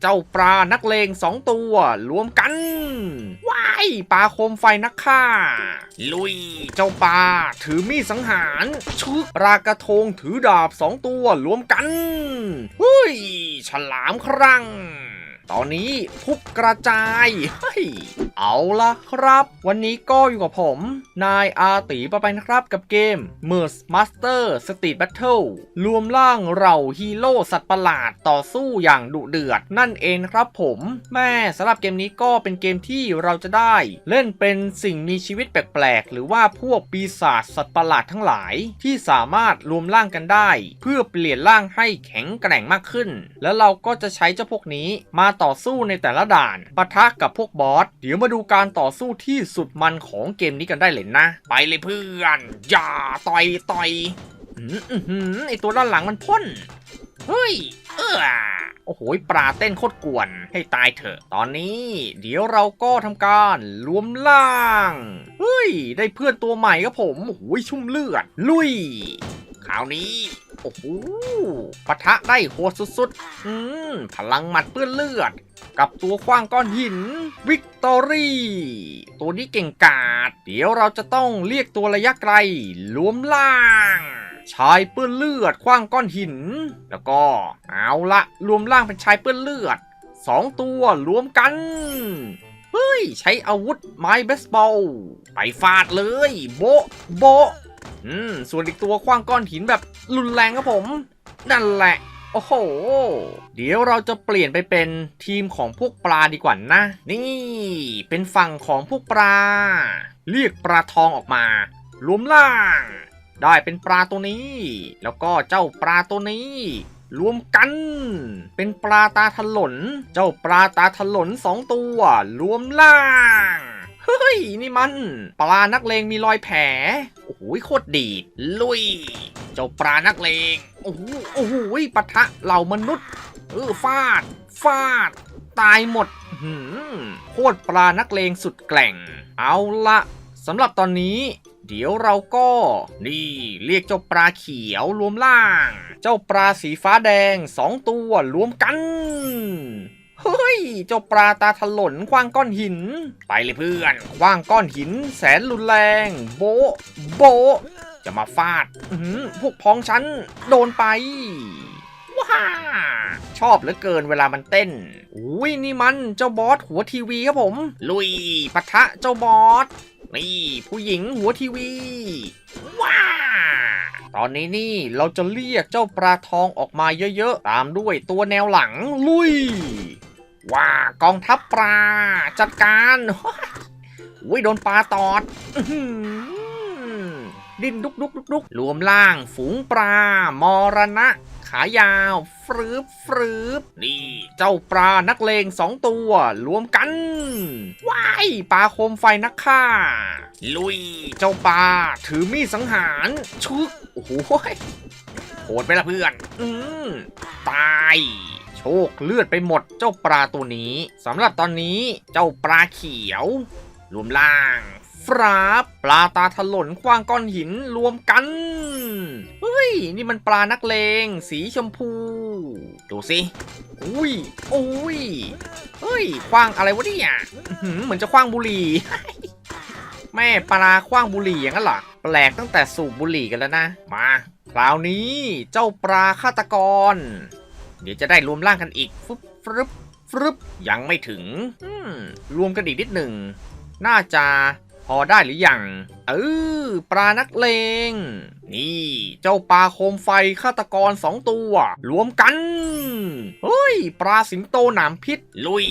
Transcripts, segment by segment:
เจ้าปลานักเลงสองตัว รวมกัน ว้ายปลาโคมไฟนักฆ่า ลุย เจ้าปลาถือมีดสังหารชึกปลากระทงถือดาบสองตัวรวมกัน เฮ้ย ฉลามครั่ง ตอนนี้ทุบกระจายเฮ้ยเอาละครับ วันนี้ก็อยู่กับผม นายอาตีปะไปนะครับกับเกม m e r s Master Street Battle รวมร่างเราฮีโร่สัตว์ประหลาดต่อสู้อย่างดุเดือดนั่นเองครับผม แม่สำหรับเกมนี้ก็เป็นเกมที่เราจะได้ เล่นเป็นสิ่งมีชีวิตแปลกๆ หรือว่าพวกปีศาจสัตว์ประหลาดทั้งหลาย ที่สามารถรวมร่างกันได้ เพื่อเปลี่ยนร่างให้แข็งแกร่งมากขึ้น แล้วเราก็จะใช้เจ้าพวกนี้มาต่อสู้ในแต่ละด่านปะทะกับพวกบอส เดี๋ยวมาดูการต่อสู้ที่สุดมันของเกมนี้กันได้เลยนะ ไปเลยเพื่อน อย่าต่อยต่อยอืมอือหือไอตัวด้านหลังมันพ่น เฮ้ย เออโอ้โห ปลาเต้นโคตรกวน ให้ตายเถอะ ตอนนี้ เดี๋ยวเราก็ทำการรวมล่าง เฮ้ย ได้เพื่อนตัวใหม่ครับผมโอ้โหชุ่มเลือด ลุย คราวนี้ อ้โหปะทะได้โหดสุดๆ อืม พลังหมัดเปื้อนเลือด กับตัวขว้างก้อนหิน วิกตอรี่ ตัวนี้เก่งกาจ เดี๋ยวเราจะต้องเรียกตัวระยะไกลรวมล่างชายเปื้อนเลือดขว้างก้อนหิน แล้วก็เอาละรวมร่างเป็นชายเปื้อนเลือดสองตัวรวมกัน เฮ้ย ใช้อาวุธไม้เบสบอล ไปฟาดเลย โบโบ ส่วนอีกตัวขว้างก้อนหินแบบรุนแรงครับผม นั่นแหละ โอ้โห เดี๋ยวเราจะเปลี่ยนไปเป็นทีมของพวกปลาดีกว่านะ นี่ เป็นฝั่งของพวกปลา เรียกปลาทองออกมารวมล่าง ได้เป็นปลาตัวนี้ แล้วก็เจ้าปลาตัวนี้รวมกัน เป็นปลาตาถลน เจ้าปลาตาถลนสองตัว รวมล่าง เฮ้ย นี่มัน ปลานักเลงมีรอยแผล โอ้โหโคตรดีด ลุย เจ้าปลานักเลง โอ้โหโอ้โหปะทะเหล่ามนุษย์ เออฟาด ฟาด ตายหมดหืมโคตรปลานักเลงสุดแกร่ง เอาละสำหรับตอนนี้เดี๋ยวเราก็นี่เรียกเจ้าปลาเขียวรวมล่าง เจ้าปลาสีฟ้าแดงสองตัวรวมกัน เฮ้ย เจ้าปลาตาถลนคว้างก้อนหิน ไปเลยเพื่อนคว้างก้อนหิน แสนรุนแรง โบะโบะจะมาฟาดอื้อหือพวกพ้องฉันโดนไป ว้า ชอบเหลือเกินเวลามันเต้น อุ้ยนี่มันเจ้าบอสหัวทีวีครับผม ลุยปะทะเจ้าบอส นี่ ผู้หญิงหัวทีวี ว้าตอนนี้นี่เราจะเรียกเจ้าปลาทองออกมาเยอะๆ ตามด้วยตัวแนวหลังลุย ว้ากองทัพปลาจัดการอุ้ยโดนปลาตอดดิ้นดุกดุกดุกดุกรวมล่าง ฝูงปลามรณะ ขายาวฟรืบฟรืบนี่ เจ้าปลานักเลงสองตัว รวมกันว้ายปลาโคมไฟนักฆ่า ลุย เจ้าปลาถือมีดสังหารชึกโอ้โหโหดไปละเพื่อน อืมตาย โชคเลือดไปหมดเจ้าปลาตัวนี้สำหรับตอนนี้เจ้าปลาเขียวรวมล่างฟราบปลาตาถลนควางก้อนหินรวมกันเฮ้ย นี่มันปลานักเลง สีชมพู ดูสิอุ้ยอุ้ยเฮ้ยคว้างอะไรวะเนี่ยเหมือนจะคว้างบุหรี่แม่ปลาคว้างบุหรี่อย่างนั้นเหรอแปลกตั้งแต่สูบบุหรี่กันแล้วนะ มาคราวนี้เจ้าปลาฆาตกร เดี๋ยวจะได้รวมร่างกันอีกฟึบฟึบฟึบยังไม่ถึงอืมรวมกันอีกนิดหนึ่ง น่าจะพอได้หรือยังเออปลานักเลง นี่ เจ้าปลาโคมไฟฆาตกรสองตัว รวมกันเฮ้ย ปลาสิงโตหนามพิษ ลุย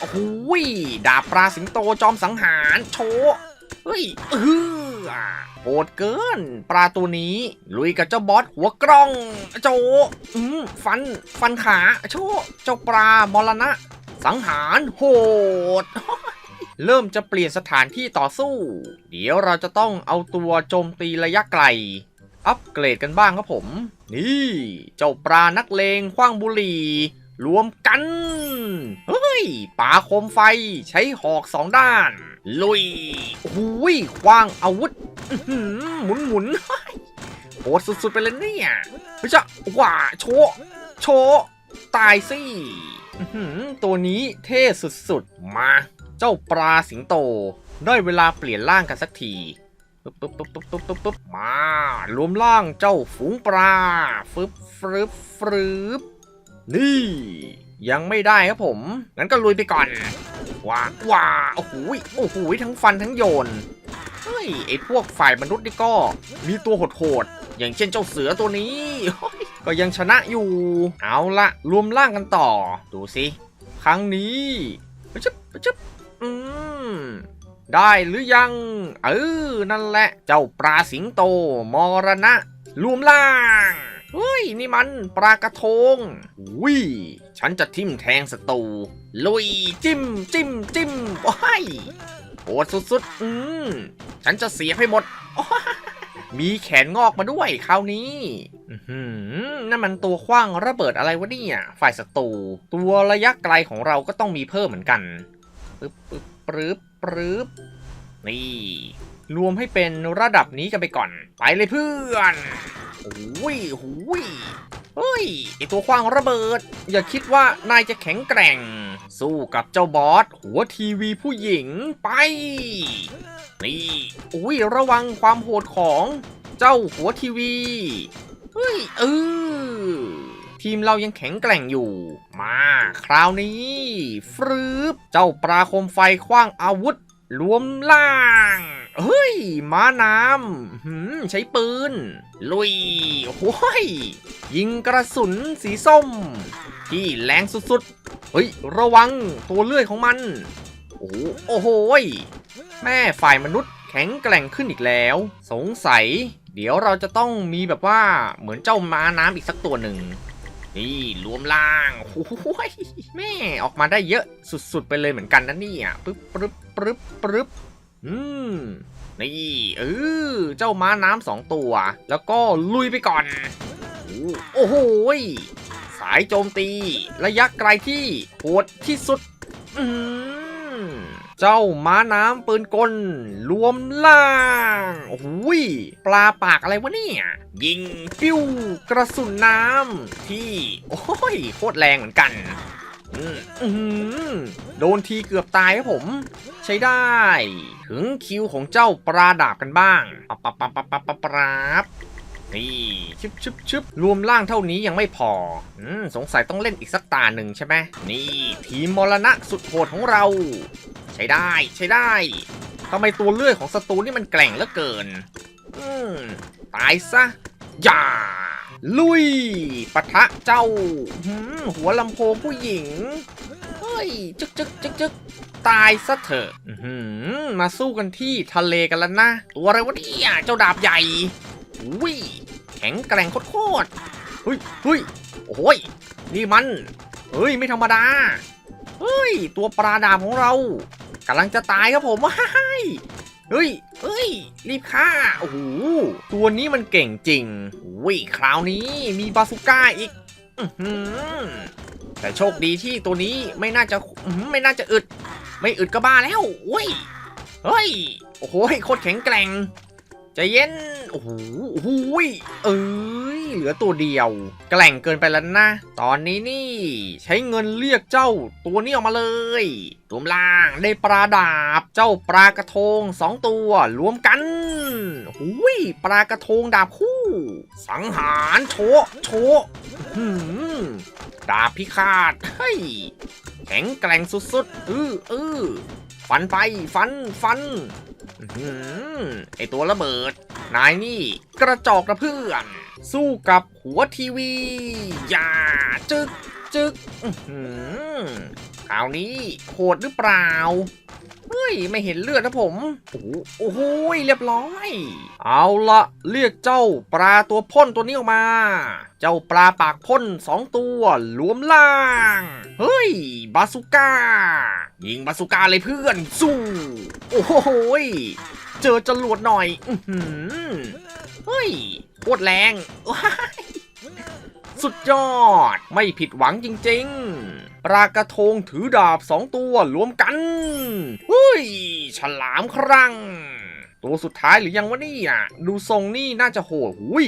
โอ้โหยดาบปลาสิงโตจอมสังหารโชว์เฮ้ยเออ โหดเกิน ปลาตัวนี้ ลุยกับเจ้าบอสหัวกล้อง โจอืมฟัน ฟันขาโชว์เจ้าปลามรณะ สังหารโหด เริ่มจะเปลี่ยนสถานที่ต่อสู้ เดี๋ยวเราจะต้องเอาตัวโจมตีระยะไกล อัปเกรดกันบ้างครับผม นี่ เจ้าปลานักเลงคว้างบุหรี่รวมกัน เฮ้ยปลาโคมไฟใช้หอกสองด้าน ลุยหุยคว้างอาวุธหมุนหมุนๆโหดสุดๆไปเลยเนี่ยเฮ้ยจะว่าโชว์โชว์ตายสิตัวนี้เท่สุดๆ มา เจ้าปลาสิงโต ได้เวลาเปลี่ยนร่างกันสักทีปึ๊บปึ๊บปึ๊บปึ๊บปึ๊บปึ๊บปึ๊บมารวมร่างเจ้าฝูงปลาฟึบฟรึบฟรึบนี่ ยังไม่ได้ครับผม งั้นก็ลุยไปก่อน ว้าว้าโอ้โหยโอ้โหยทั้งฟันทั้งโยน เฮ้ย ไอพวกฝ่ายมนุษย์นี่ก็ มีตัวโหดๆ อย่างเช่นเจ้าเสือตัวนี้เฮ้ยก็ยังชนะอยู่ เอาละรวมร่างกันต่อ ดูสิครั้งนี้ปะจึ๊บปะจึ๊บอืมได้หรือยัง เออ นั่นแหละ เจ้าปลาสิงโต มรณะ รวมล่าง เฮ้ย นี่มันปลากระทงวิฉันจะทิ่มแทงศัตรูลุยจิ้มจิ้มจิ้มว้ยโหดสุดๆ อืม ฉันจะเสียให้หมด มีแขนงอกมาด้วยคราวนี้อื้อหือนั่นมันตัวขว้างระเบิดอะไรวะเนี่ย ฝ่ายศัตรู ตัวระยะไกลของเราก็ต้องมีเพิ่มเหมือนกันปึ๊บปึ๊บปรึบปรึบนี่ รวมให้เป็นระดับนี้กันไปก่อน ไปเลยเพื่อนโอ้ยโอ้ยเฮ้ยไอตัวขว้างระเบิด อย่าคิดว่านายจะแข็งแกร่ง สู้กับเจ้าบอส หัวทีวีผู้หญิงไป นี่อุ้ยระวังความโหดของเจ้าหัวทีวีเฮ้ยเออทีมเรายังแข็งแกร่งอยู่ มาคราวนี้ฟรึบเจ้าปลาคมไฟคว้างอาวุธรวมล่าง เฮ้ย ม้าน้ำหืมใช้ปืน ลุยโอ้ยยิงกระสุนสีส้ม ที่แรงสุดๆ เฮ้ย ระวังตัวเลื่อยของมัน โอ้โหโอ้โหยแม่ฝ่ายมนุษย์แข็งแกร่งขึ้นอีกแล้ว สงสัย เดี๋ยวเราจะต้องมีแบบว่าเหมือนเจ้าม้าน้ำอีกสักตัวหนึ่งนี่รวมล่างโอ้ยแม่ออกมาได้เยอะสุดๆ ไปเลยเหมือนกันนะนี่ยปึ๊บปึ๊บปึ๊บปึ๊บ อืม นี่เออเจ้าม้าน้ำสองตัว แล้วก็ลุยไปก่อน โอ้โหสายโจมตี ระยะไกลที่โหดที่สุด อืม เจ้าม้าน้ำปืนกล รวมล่าง โอ้โหยปลาปากอะไรวะเนี่ย ยิงปิ้วกระสุนน้ำที่ โอ้ยโคตรแรงเหมือนกัน โดนทีเกือบตายครับผม ใช้ได้ ถึงคิวของเจ้าปลาดาบกันบ้างปับปับปับปับปับปับปราบนี่ชึบชึบชึบรวมร่างเท่านี้ยังไม่พอ อืม สงสัยต้องเล่นอีกสักตาหนึ่งใช่ไหม นี่ทีมมรณะสุดโหดของเรา ใช้ได้ใช้ได้ทำไมตัวเลื่อยของศัตรูนี่มันแกร่งเหลือเกิน อืม ตายซะ อย่า ลุยปะทะเจ้า หัวลำโพงผู้หญิง เฮ้ย จึกจึกจึกจึกตายซะเถอะมาสู้กันที่ทะเลกันแล้วนะ ตัวอะไรวะเนี่ยเจ้าดาบใหญ่อุ้ยแข็งแกร่งโคตรเฮ้ยเฮ้ยโอ้ย นี่มัน เฮ้ย ไม่ธรรมดา เฮ้ย ตัวปลาดาบของเรากำลังจะตายครับผมว้าย เฮ้ย เฮ้ย รีบฆ่า โอ้โห ตัวนี้มันเก่งจริงวิ่คราวนี้มีบาสุก้าอีกอแต่โชคดีที่ตัวนี้ไม่น่าจะไม่น่าจะอึด ไม่อึดก็บ้าแล้วอุ้ย เฮ้ย โอ้โหโคตรแข็งแกร่งใจเย็น โอ้โหโอ้โหเอ้ย เหลือตัวเดียว แกล่งเกินไปแล้วนะ ตอนนี้นี่ ใช้เงินเรียกเจ้าตัวนี้ออกมาเลยรวมล่างได้ปลาดาบ เจ้าปลากระทงสองตัว รวมกันหุยปลากระทงดาบคู่ สังหารโชโชหืมดาบพิฆาตเฮ้ยแข็งแกร่งสุดๆ อืออือฟันไปฟันฟันหือไอตัวระเบิด นายนี่กระจอกนะเพื่อน สู้กับหัวทีวี อย่า จึกจึกอื้อหือคราวนี้โหดหรือเปล่า เฮ้ย ไม่เห็นเลือดนะผม โอ้โหเรียบร้อย เอาละเรียกเจ้าปลาตัวพ่นตัวนี้ออกมา เจ้าปลาปากพ่นสองตัวรวมล่าง เฮ้ย บาสุก้า ยิงบาสุก้าเลยเพื่อน สู้ โอ้โหเจอจรวดหน่อย อืเฮ้ย โคตรแรงสุดยอด ไม่ผิดหวังจริง ๆ ปลากระทงถือดาบสองตัวรวมกันเฮ้ย ฉลามครั่งตัวสุดท้ายหรือยังวะนี่ยดูทรงนี่น่าจะโหดหุย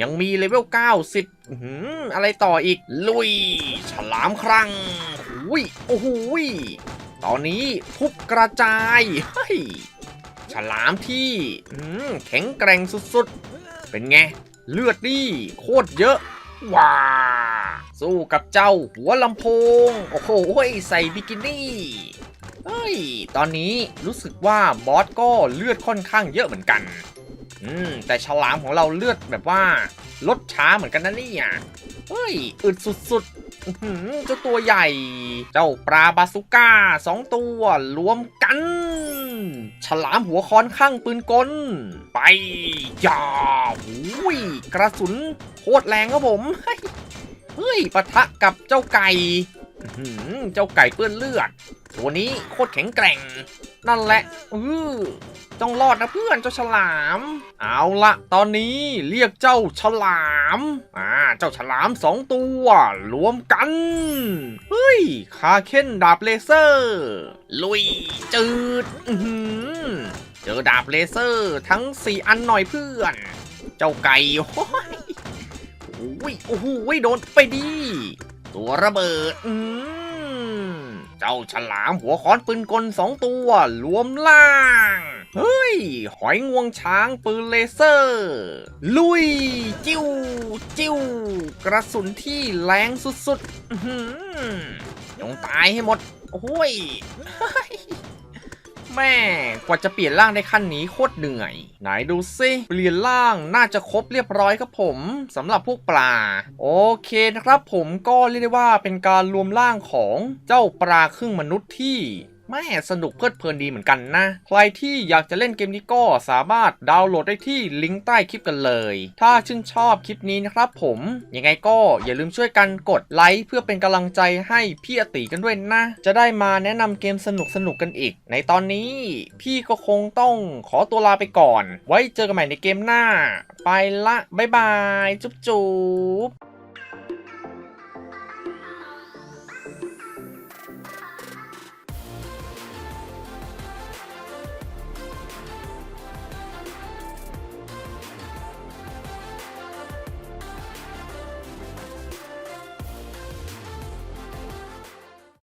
ยังมีเลเวล90อื้อหืออะไรต่ออีก ลุย ฉลามครั่งหุยโอ้โหตอนนี้ทุบกระจายเฮ้ยฉลามที่อืมแข็งแกร่งสุดๆ เป็นไง เลือดนี่ โคตรเยอะ ว้า สู้กับเจ้าหัวลำโพง โอ้โหใส่บิกินี่เฮ้ย ตอนนี้รู้สึกว่าบอสก็เลือดค่อนข้างเยอะเหมือนกัน อืม แต่ฉลามของเราเลือดแบบว่า ลดช้าเหมือนกันนะเนี่ยเฮ้ย อึดสุดๆอื้อหือเจ้าตัวใหญ่ เจ้าปลาบาสุก้าสองตัวรวมกัน ฉลามหัวค้อนข้างปืนกล ไปย่าหุยกระสุนโคตรแรงครับผม เฮ้ยปะทะกับเจ้าไก่ เจ้าไก่เปื้อนเลือด ตัวนี้โคตรแข็งแกร่ง นั่นแหละอือต้องรอดนะเพื่อนเจ้าฉลาม เอาละตอนนี้เรียกเจ้าฉลาม อ่า เจ้าฉลามสองตัวรวมกัน เฮ้ย คาเคนดาบเลเซอร์ ลุยจืดเจอดาบเลเซอร์ทั้ง4อันหน่อยเพื่อน เจ้าไก่โอ้ยโอ้ยโอ้โหโดนไปดี ตัวระเบิด อืม เจ้าฉลามหัวค้อนปืนกลสองตัวรวมล่าง เฮ้ย หอยงวงช้างปืนเลเซอร์ ลุย จิ้ว จิ้ว กระสุนที่แรงสุดๆ อื้อหือจงตายให้หมด โอ้ยเฮ้ย แม่กว่าจะเปลี่ยนร่างได้ขั้นนี้โคตรเหนื่อย ไหนดูซิเปลี่ยนร่างน่าจะครบเรียบร้อยครับผมสำหรับพวกปลา โอเคนะครับผมก็เรียกได้ว่าเป็นการรวมร่างของเจ้าปลาครึ่งมนุษย์ที่ แม่สนุกเพลิดเพลินดีเหมือนกันนะ ใครที่อยากจะเล่นเกมนี้ก็สามารถดาวน์โหลดได้ที่ลิงก์ใต้คลิปกันเลย ถ้าชื่นชอบคลิปนี้นะครับผม ยังไงก็อย่าลืมช่วยกันกดไลค์เพื่อเป็นกำลังใจให้พี่อติกันด้วยนะ จะได้มาแนะนำเกมสนุกสนุกๆกันอีก ในตอนนี้พี่ก็คงต้องขอตัวลาไปก่อน ไว้เจอกันใหม่ในเกมหน้า ไปละบ๊ายบาย จุ๊บจุ๊บ